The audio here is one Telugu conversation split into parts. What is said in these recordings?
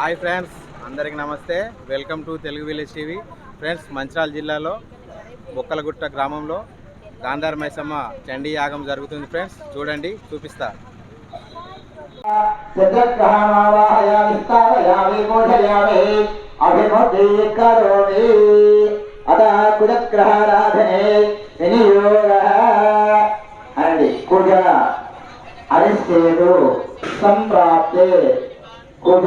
హాయ్ ఫ్రెండ్స్ అందరికి నమస్తే welcome to Telugu village TV friends Mancherial జిల్లాలో బొక్కలగుట్ట గ్రామంలో గాంధార మైసమ్మ చండీ యాగం జరుగుతుంది ఫ్రెండ్స్ చూడండి చూపిస్తా సంప్రాప్తే కుజ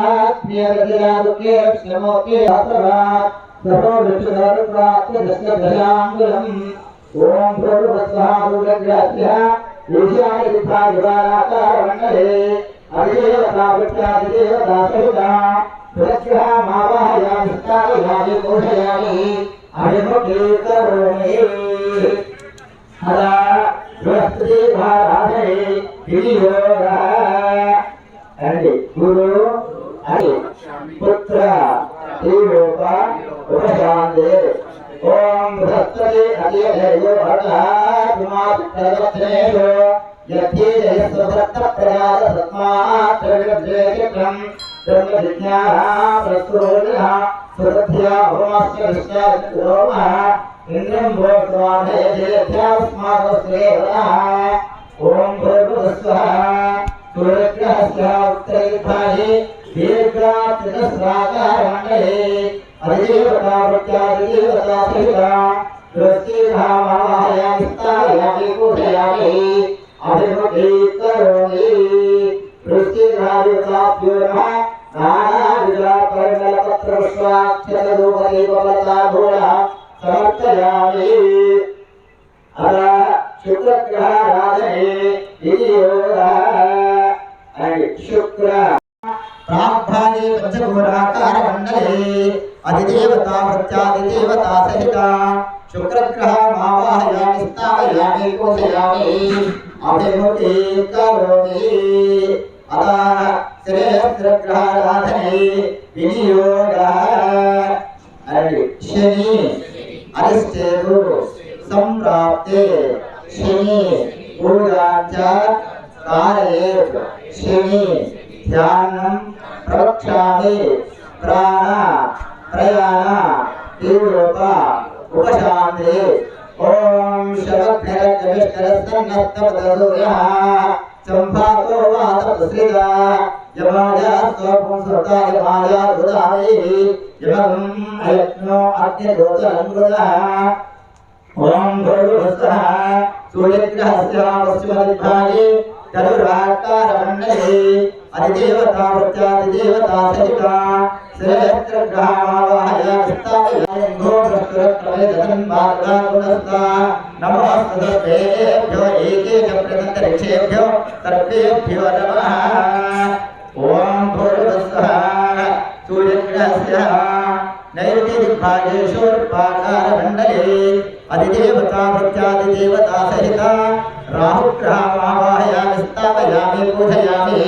ओम भूर्भुवस्सहाग्रग्राह्य ईशाय दिवाराकारण्डे अभिदेवताविट्यादिदेवतासुदा पुरस्कृहा मावाहयामिष्टाभिभागे घोषयामि अभिमुखीकरोमि हरा बृहस्पतिभाराधने विनियोगः गुरु पुत्र देवोप उपशान्ते ॐ बृहस्पति अतिदेयो भरणाभिमात्रत्रेयो यत्ये जयस्वभक्तप्रयार सत्मात्रविद्रेकिक्रम् ब्रह्मजिज्ञाः प्रस्तुरोजः सुरभ्या होमास्य दृष्ट्या होमः इन्द्रं भोक्त्वाने जयध्यास्माकस्वेवरः ॐ भूर्भुवः सूर्यग्रहस्य उत्तरैर्भाये దీర్ఘాత్రికశ్రాకారంగళే అధిదేవతావృత్యాధిదేవతాశిరా దృష్టిభావాయ విస్తారయామి కూర్చయామి అభిముఖీకరోమి దృష్టిభావితాభ్యోర్మ నానావిధపరిమళపత్రపుష్పాక్షరూపదీపమలతాభూల సమర్పయామి అలా శుక్రగ్రహారాధనే ఇది యోగ అండ్ శుక్ర भूराकार मंडले अधिदेवता वृत्यादिदेवता सहिता शुक्रग्रह मावाहयामि स्थापयामि पूजयामि अभिमुखे करोमि अतः श्रेयस्त्रग्रहाराधने विनियोगः शनि अरिष्टेतु सम्प्राप्ते शनि पूजां कारयेत् शनि ध्यानं ప్రవక్ష్యామి ప్రాణ ప్రయాణ దీవలోక ఉపశాంతి ఓం శరభ్యర గవిష్ఠరస్తన్నస్తపదూర్యః సంభాతో వాతపశ్రితా యమాయా స్వపుం సుతాయ మాయా రుదాయై యమం అయత్నో అగ్నిదోతలంగృతః ఓం భోరుస్తః अधिदेवता सचिता सर्वत्र प्रत्यादिदेवता सचिका श्रेयत्र ग्रहावाहयास्ताघोषत्रवेदन्मार्गागुणस्ता नमः सदस्येभ्यो एकेक प्रत्यन्तरिक्षेभ्यो सर्वेभ्यो नमः ॐ भूर्वस्वः सूर्यग्रहस्य नैरुतिभागेश्वर्भाकारमण्डले अधिदेवता प्रत्यादिदेवता सहिता राहुग्रहमावाहयामि स्थापयामि पूजयामि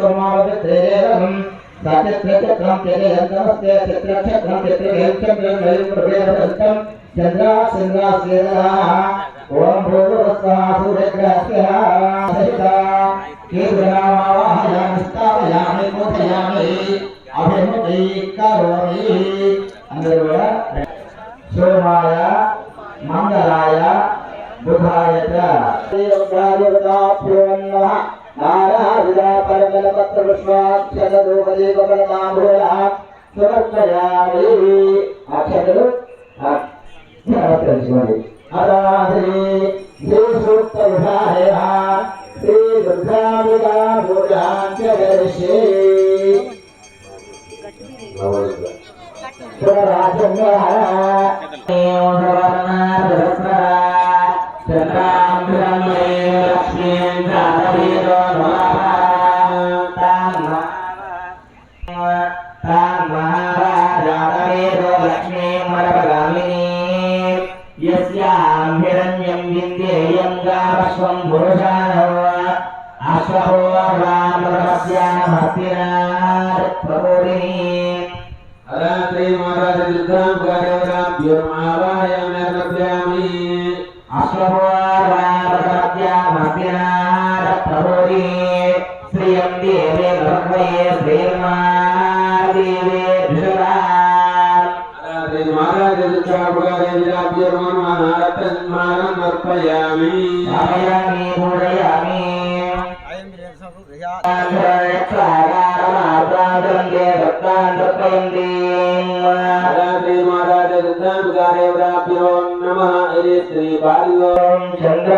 स्तोमावृत्तेरहम् सचित्रचक्रम् चित्रयन्तमस्य चित्रक्षक्रम् चित्रगेक्षक्रम् चन्द्रासिन्द्रास्य ॐ भूर्वस्वा सूर्यग्रहस्य सहिता तत्र विश्वाक्षरलोकदेवबलनाम्बोलः स्वरक्षयामि अक्षरलु हराधे श्रीसूक्तविभाहेः श्रीदुर्गाम्बिका पूजाञ्चकरिष्ये पुनराजङ्गः लक्ष्मीं वरपदामिनी यस्यां हिरण्यं विद्येयं गावश्वं पुरुषाणो अश्वहो रामस्य भक्तिनाप्रभोरिणी रात्रे माता दुर्गां कार्यवराभ्योमावाय नर्मद्यामि अश्वहो रामस्य भक्तिनाप्रभोरिणी श्रियं देवे ब्रह्मये श्रीं सर्वं महारथन्मानम् अर्पयामि स्थापयामि पूरयामि चन्द्र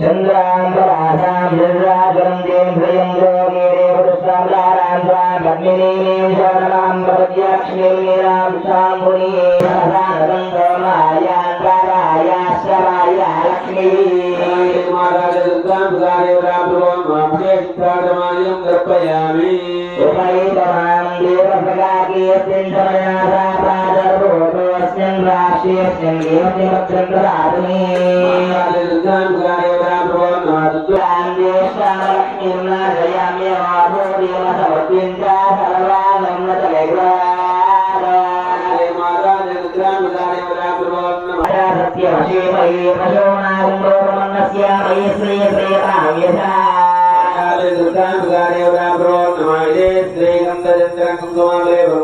चन्द्रान्तरासान्द्रागन्धेन हृयं योगेरेवृष्टान्द्रारान्द्रा पद्मिनीं शरणमां भवत्याक्ष्मीं नीरां शाम्भुनीं సమర్పయామి ఉపైతమాం దేవప్రకాశేపిండమయాసాపాదరూపస్మిన్ రాశియస్మిన్ దేవదేవత్రం దారుణి నిర్ణయామి ఆదో దేవ సమర్పించ సర్వానమ్నతలేగా సత్యమశేమయే పశో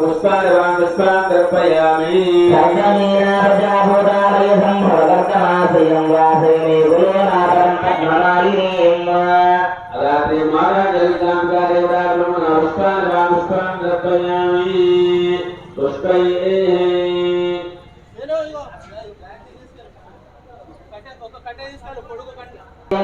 पुष्पान्दर्पयामि रात्रि महाराज पुष्पान्दर्पयामि पुष्पैः పొడుగు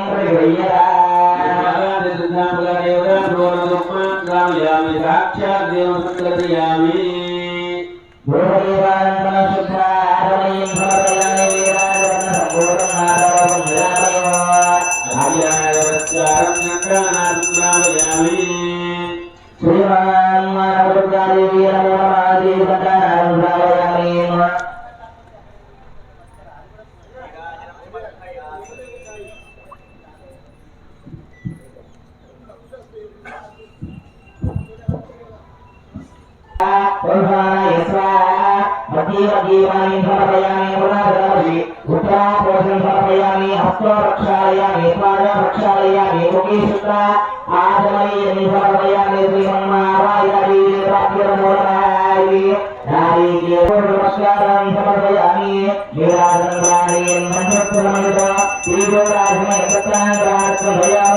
वैभाय स्वाहा मदीयजीवानि समर्पयामि पुनर्भवति उत्तरापोषं समर्पयामि हस्तो प्रक्षालयामि पादं प्रक्षालयामि मुखीशुद्ध आदमयं समर्पयामि श्रीमन्मावायादि प्राप्यमूलमाय नारीके पूर्वपश्चादं समर्पयामि वीराजन्वाणीं मन्यप्रमणित त्रिगोराजमयसत्राङ्गात्मभया